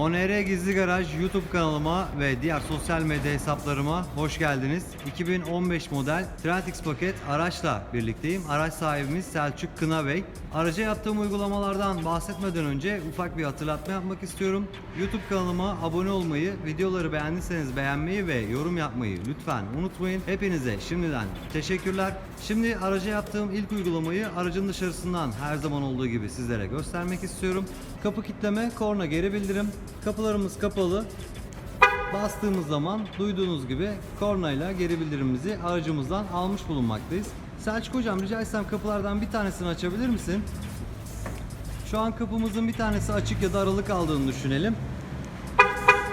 ONR Gizli Garaj YouTube kanalıma ve diğer sosyal medya hesaplarıma hoş geldiniz. 2015 model Trendix paket araçla birlikteyim. Araç sahibimiz Selçuk Kına Bey. Araca yaptığım uygulamalardan bahsetmeden önce ufak bir hatırlatma yapmak istiyorum. YouTube kanalıma abone olmayı, videoları beğendiyseniz beğenmeyi ve yorum yapmayı lütfen unutmayın. Hepinize şimdiden teşekkürler. Şimdi araca yaptığım ilk uygulamayı aracın dışarısından her zaman olduğu gibi sizlere göstermek istiyorum. Kapı kitleme, korna geri bildirim. Kapılarımız kapalı. Bastığımız zaman duyduğunuz gibi kornayla geri bildirimimizi aracımızdan almış bulunmaktayız. Selçuk hocam rica etsem kapılardan bir tanesini açabilir misin? Şu an kapımızın bir tanesi açık ya da aralık kaldığını düşünelim.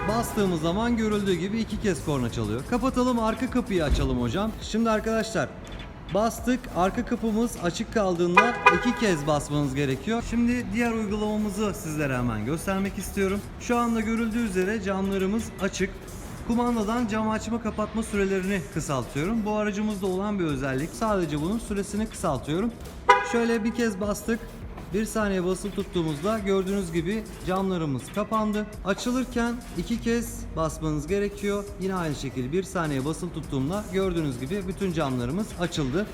Bastığımız zaman görüldüğü gibi iki kez korna çalıyor. Kapatalım arka kapıyı açalım hocam. Şimdi arkadaşlar bastık arka kapımız açık kaldığında iki kez basmanız gerekiyor. Şimdi diğer uygulamamızı sizlere hemen göstermek istiyorum. Şu anda görüldüğü üzere camlarımız açık. Kumandadan cam açma kapatma sürelerini kısaltıyorum. Bu aracımızda olan bir özellik. Sadece bunun süresini kısaltıyorum. Şöyle bir kez bastık. Bir saniye basılı tuttuğumuzda gördüğünüz gibi camlarımız kapandı. Açılırken iki kez basmanız gerekiyor. Yine aynı şekilde bir saniye basılı tuttuğumda gördüğünüz gibi bütün camlarımız açıldı.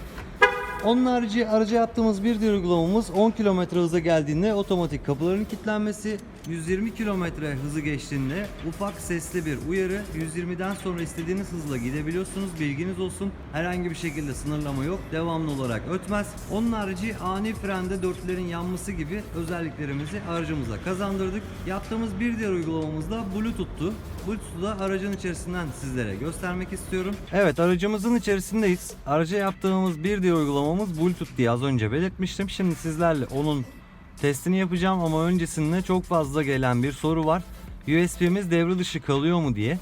Onun harici araca yaptığımız bir diğer uygulamamız 10 km hıza geldiğinde otomatik kapıların kilitlenmesi, 120 km hızı geçtiğinde ufak sesli bir uyarı, 120'den sonra istediğiniz hızla gidebiliyorsunuz bilginiz olsun. Herhangi bir şekilde sınırlama yok, devamlı olarak ötmez. Onun harici ani frende dörtlerin yanması gibi özelliklerimizi aracımıza kazandırdık. Yaptığımız bir diğer uygulamamız da Bluetooth'tu. Bluetooth'u da aracın içerisinden sizlere göstermek istiyorum. Evet aracımızın içerisindeyiz. Araca yaptığımız bir diğer uygulamamız Bluetooth diye az önce belirtmiştim. Şimdi sizlerle onun testini yapacağım ama öncesinde çok fazla gelen bir soru var. USB'miz devre dışı kalıyor mu diye.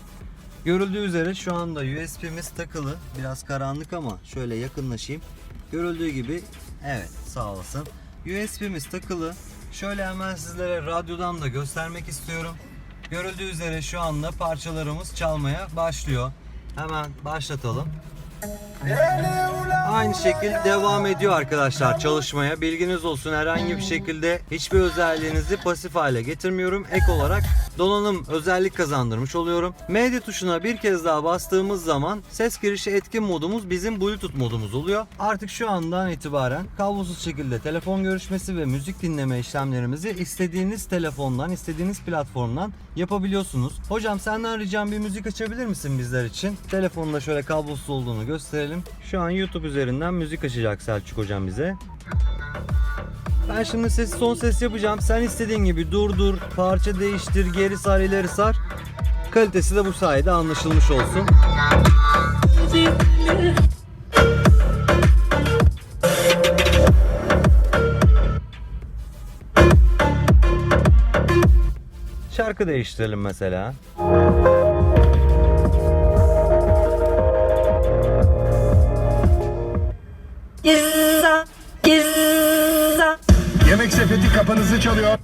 Görüldüğü üzere şu anda USB'miz takılı. Biraz karanlık ama şöyle yakınlaşayım. Görüldüğü gibi evet sağ olasın. USB'miz takılı. Şöyle hemen sizlere radyodan da göstermek istiyorum. Görüldüğü üzere şu anda parçalarımız çalmaya başlıyor. Hemen başlatalım. Aynı şekilde devam ediyor arkadaşlar çalışmaya. Bilginiz olsun herhangi bir şekilde hiçbir özelliğinizi pasif hale getirmiyorum. Ek olarak donanım özellik kazandırmış oluyorum. Medya tuşuna bir kez daha bastığımız zaman ses girişi etkin modumuz bizim Bluetooth modumuz oluyor. Artık şu andan itibaren kablosuz şekilde telefon görüşmesi ve müzik dinleme işlemlerimizi istediğiniz telefondan, istediğiniz platformdan yapabiliyorsunuz. Hocam senden ricam bir müzik açabilir misin bizler için? Telefonda şöyle kablosuz olduğunu gösterelim. Şu an YouTube üzerinden müzik açacak Selçuk hocam bize. Ben şimdi ses son ses yapacağım. Sen istediğin gibi durdur, parça değiştir, geri sar, ileri sar. Kalitesi de bu sayede anlaşılmış olsun. Şarkı değiştirelim mesela. Gizza. Yemek sepeti kapınızı çalıyor.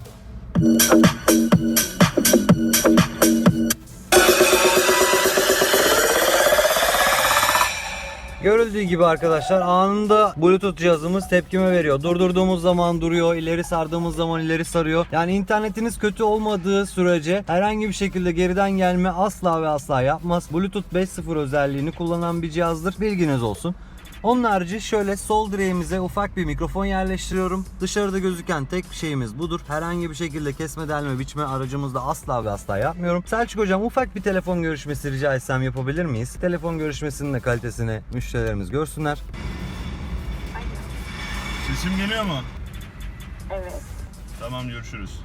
Görüldüğü gibi arkadaşlar anında Bluetooth cihazımız tepkime veriyor. Durdurduğumuz zaman duruyor, ileri sardığımız zaman ileri sarıyor. Yani internetiniz kötü olmadığı sürece herhangi bir şekilde geriden gelme asla ve asla yapmaz. Bluetooth 5.0 özelliğini kullanan bir cihazdır. Bilginiz olsun. Onun harici şöyle sol direğimize ufak bir mikrofon yerleştiriyorum. Dışarıda gözüken tek şeyimiz budur. Herhangi bir şekilde kesme delme biçme aracımızda asla ve asla yapmıyorum. Selçuk hocam ufak bir telefon görüşmesi rica etsem yapabilir miyiz? Telefon görüşmesinin de kalitesini müşterilerimiz görsünler. Sesim geliyor mu? Evet. Tamam görüşürüz.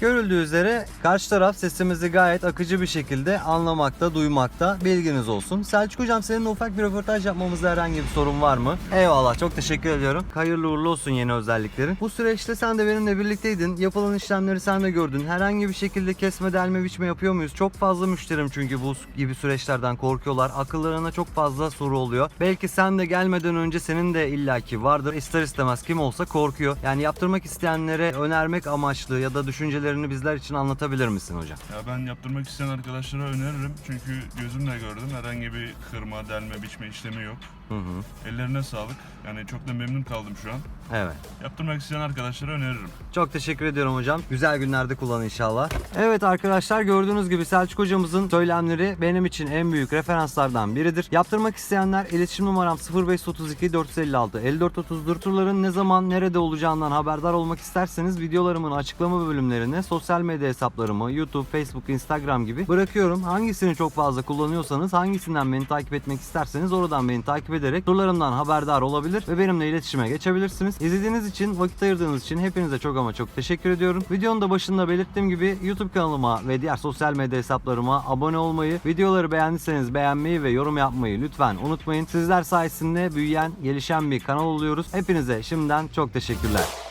Görüldüğü üzere karşı taraf sesimizi gayet akıcı bir şekilde anlamakta, duymakta. Bilginiz olsun. Selçuk hocam seninle ufak bir röportaj yapmamızda herhangi bir sorun var mı? Eyvallah çok teşekkür ediyorum. Hayırlı uğurlu olsun yeni özelliklerin. Bu süreçte sen de benimle birlikteydin. Yapılan işlemleri sen de gördün. Herhangi bir şekilde kesme delme biçme yapıyor muyuz? Çok fazla müşterim çünkü bu gibi süreçlerden korkuyorlar. Akıllarına çok fazla soru oluyor. Belki sen de gelmeden önce senin de illaki vardır. İster istemez kim olsa korkuyor. Yani yaptırmak isteyenlere önermek amaçlı ya da düşünceleri bizler için anlatabilir misin hocam? Ya ben yaptırmak isteyen arkadaşlara öneririm. Çünkü gözümle gördüm. Herhangi bir kırma, delme, biçme işlemi yok. Hı hı. Ellerine sağlık. Yani çok da memnun kaldım şu an. Evet. Yaptırmak isteyen arkadaşlara öneririm. Çok teşekkür ediyorum hocam. Güzel günlerde kullanın inşallah. Evet arkadaşlar gördüğünüz gibi Selçuk hocamızın söylemleri benim için en büyük referanslardan biridir. Yaptırmak isteyenler iletişim numaram 0532 456 5430'dur. Turların ne zaman nerede olacağından haberdar olmak isterseniz videolarımın açıklama bölümlerine sosyal medya hesaplarımı YouTube, Facebook, Instagram gibi bırakıyorum. Hangisini çok fazla kullanıyorsanız hangisinden beni takip etmek isterseniz oradan beni takip ederek turlarımdan haberdar olabilir ve benimle iletişime geçebilirsiniz. İzlediğiniz için, vakit ayırdığınız için hepinize çok ama çok teşekkür ediyorum. Videonun da başında belirttiğim gibi YouTube kanalıma ve diğer sosyal medya hesaplarıma abone olmayı, videoları beğendiyseniz beğenmeyi ve yorum yapmayı lütfen unutmayın. Sizler sayesinde büyüyen, gelişen bir kanal oluyoruz. Hepinize şimdiden çok teşekkürler.